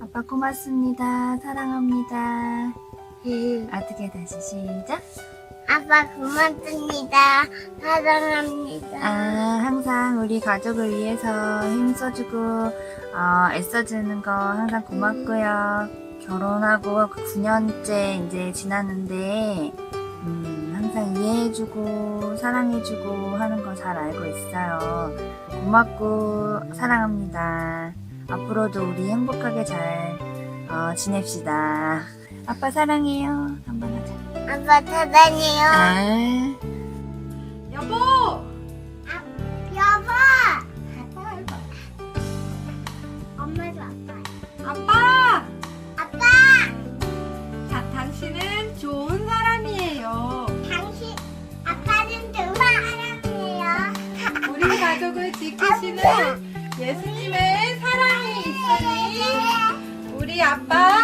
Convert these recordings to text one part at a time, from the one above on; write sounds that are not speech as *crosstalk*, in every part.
아빠 고맙습니다. 사랑합니다. 어떻게 다시 시작? 아빠 고맙습니다. 사랑합니다. 아, 항상 우리 가족을 위해서 힘써주고, 어, 애써주는 거 항상 고맙고요. 결혼하고 9년째 이제 지났는데, 음, 항상 이해해주고, 사랑해주고 하는 거 잘 알고 있어요. 고맙고, 사랑합니다. 앞으로도 우리 행복하게 잘, 어, 지냅시다. 아빠 사랑해요. 한번 하자. 아빠 사랑해요. 아. 여보! 여보. 아빠 해봐. 엄마도 아빠. 아빠! 아빠. 자, 당신은 좋은 사람이에요. 당신 아빠는 정말 사랑해요. 우리 가족을 지키시는 예수님의 사랑 이 있으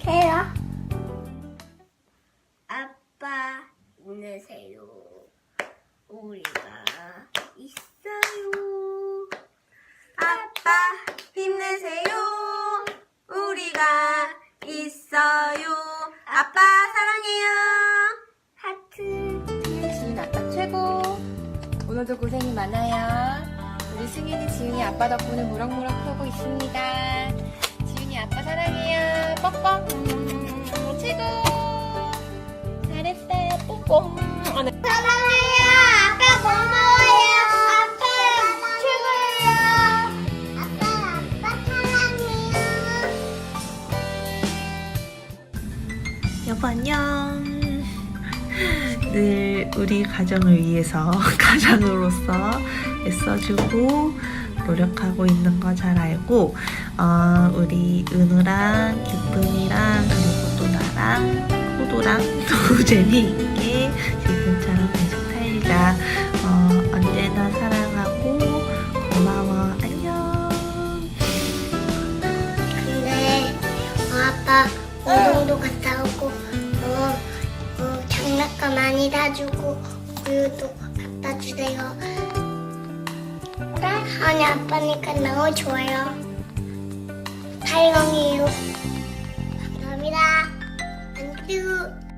축복해요. 아빠 힘내세요. 우리가 있어요. 아빠 힘내세요. 우리가 있어요. 아빠 사랑해요. 하트. 지윤 아빠 최고. 오늘도 고생이 많아요. 우리 승인이 지윤이 아빠 덕분에 무럭무럭 크고 있습니다. 아빠 사랑해요. 뻑뻑. 음, 최고. 잘했어요. 뽀뽀. 사랑해요. 아빠 고마워요. 아빠 최고예요. 아빠 아빠 사랑해요. 여보 안녕. 늘 우리 가정을 위해서 *laughs* 가장으로서 애써주고 노력하고 있는 거 잘 알고 어, 우리 은우랑 기쁨이랑 그리고 또 나랑 호도랑 *laughs* 또 재미있게 지금처럼 계속 살자. 어, 언제나 사랑하고 고마워. 안녕. 근데 어, 아빠 운동도 갔다 오고 어, 어, 장난감 많이 사주고 우유도 갖다 주세요. 사랑하는 아빠니까 너무 좋아요. 사랑해요. 감사합니다. 안녕.